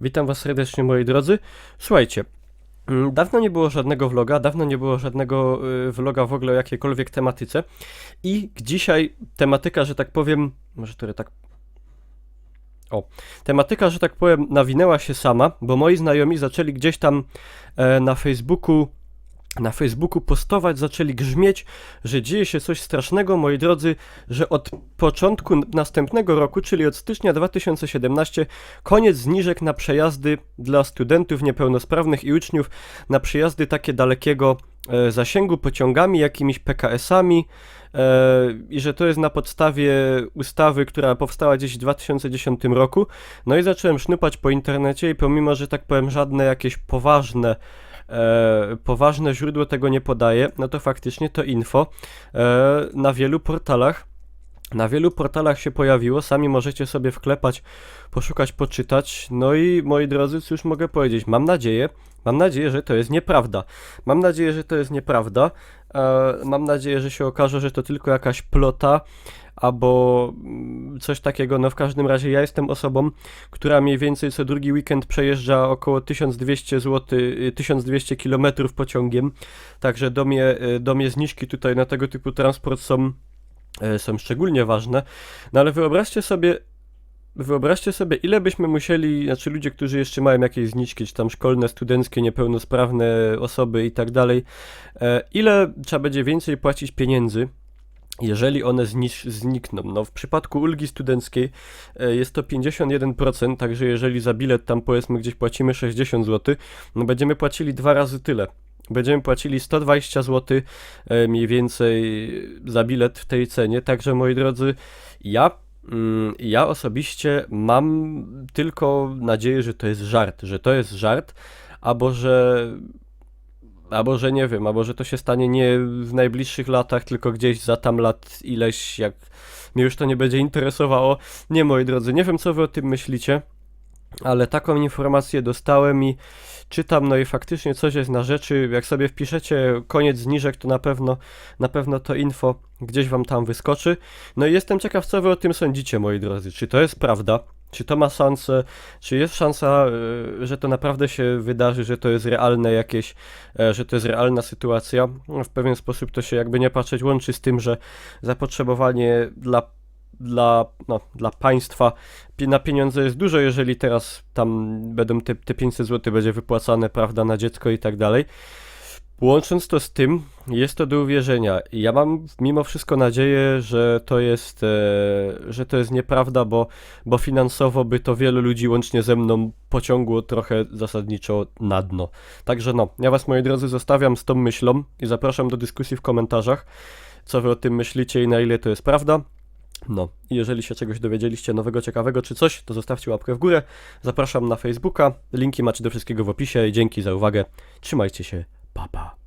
Witam Was serdecznie, moi drodzy. Słuchajcie, mm, dawno nie było żadnego vloga, dawno nie było żadnego y, vloga w ogóle o jakiejkolwiek tematyce. I dzisiaj tematyka, że tak powiem, może to tak. O, tematyka, że tak powiem, nawinęła się sama, bo moi znajomi zaczęli gdzieś tam e, na Facebooku na Facebooku postować, zaczęli grzmieć, że dzieje się coś strasznego, moi drodzy, że od początku następnego roku, czyli od stycznia 2017, koniec zniżek na przejazdy dla studentów niepełnosprawnych i uczniów, na przejazdy takie dalekiego e, zasięgu pociągami, jakimiś PKS-ami e, i że to jest na podstawie ustawy, która powstała gdzieś w 2010 roku. No i zacząłem sznupać po internecie i pomimo, że tak powiem, żadne jakieś poważne e, poważne źródło tego nie podaje, no to faktycznie to info e, na wielu portalach na wielu portalach się pojawiło, sami możecie sobie wklepać, poszukać, poczytać. No i moi drodzy, cóż mogę powiedzieć? Mam nadzieję, mam nadzieję, że to jest nieprawda. Mam nadzieję, że to jest nieprawda. E, mam nadzieję, że się okaże, że to tylko jakaś plota albo mm, coś takiego. No w każdym razie ja jestem osobą, która mniej więcej co drugi weekend przejeżdża około 1200 zł, y, 1200 km pociągiem. Także do mnie, y, do mnie zniżki tutaj na tego typu transport są e, są szczególnie ważne. No ale wyobraźcie sobie, wyobraźcie sobie, ile byśmy musieli, znaczy ludzie, którzy jeszcze mają jakieś zniżki, czy tam szkolne, studenckie, niepełnosprawne osoby i tak dalej, e, ile trzeba będzie więcej płacić pieniędzy, jeżeli one znikną. No, w przypadku ulgi studenckiej e, jest to 51%, także jeżeli za bilet tam powiedzmy gdzieś płacimy 60 zł, no będziemy płacili dwa razy tyle. Będziemy płacili 120 zł e, mniej więcej za bilet w tej cenie. Także moi drodzy, ja, mm, ja osobiście mam tylko nadzieję, że to jest żart, że to jest żart, albo że Albo że nie wiem, albo że to się stanie nie w najbliższych latach, tylko gdzieś za tam lat ileś, jak mnie już to nie będzie interesowało. Nie, moi drodzy, nie wiem co wy o tym myślicie, ale taką informację dostałem i czytam, no i faktycznie coś jest na rzeczy. Jak sobie wpiszecie koniec zniżek, to na pewno, na pewno to info gdzieś wam tam wyskoczy. No i jestem ciekaw, co wy o tym sądzicie, moi drodzy. Czy to jest prawda? Czy to ma szansę, czy jest szansa, y, że to naprawdę się wydarzy, że to jest realne jakieś, e, że to jest realna sytuacja? W pewien sposób to się jakby nie patrzeć łączy z tym, że zapotrzebowanie dla, dla, no, dla państwa na pieniądze jest dużo, jeżeli teraz tam będą te, te 500 zł będzie wypłacane, prawda, na dziecko i tak dalej. Łącząc to z tym, jest to do uwierzenia. Ja mam mimo wszystko nadzieję, że to jest, e, że to jest nieprawda, bo, bo finansowo by to wielu ludzi łącznie ze mną pociągło trochę zasadniczo na dno. Także no, ja was moi drodzy zostawiam z tą myślą i zapraszam do dyskusji w komentarzach, co wy o tym myślicie i na ile to jest prawda. No, jeżeli się czegoś dowiedzieliście nowego, ciekawego czy coś, to zostawcie łapkę w górę. Zapraszam na Facebooka, linki macie do wszystkiego w opisie dzięki za uwagę. Trzymajcie się, Papa.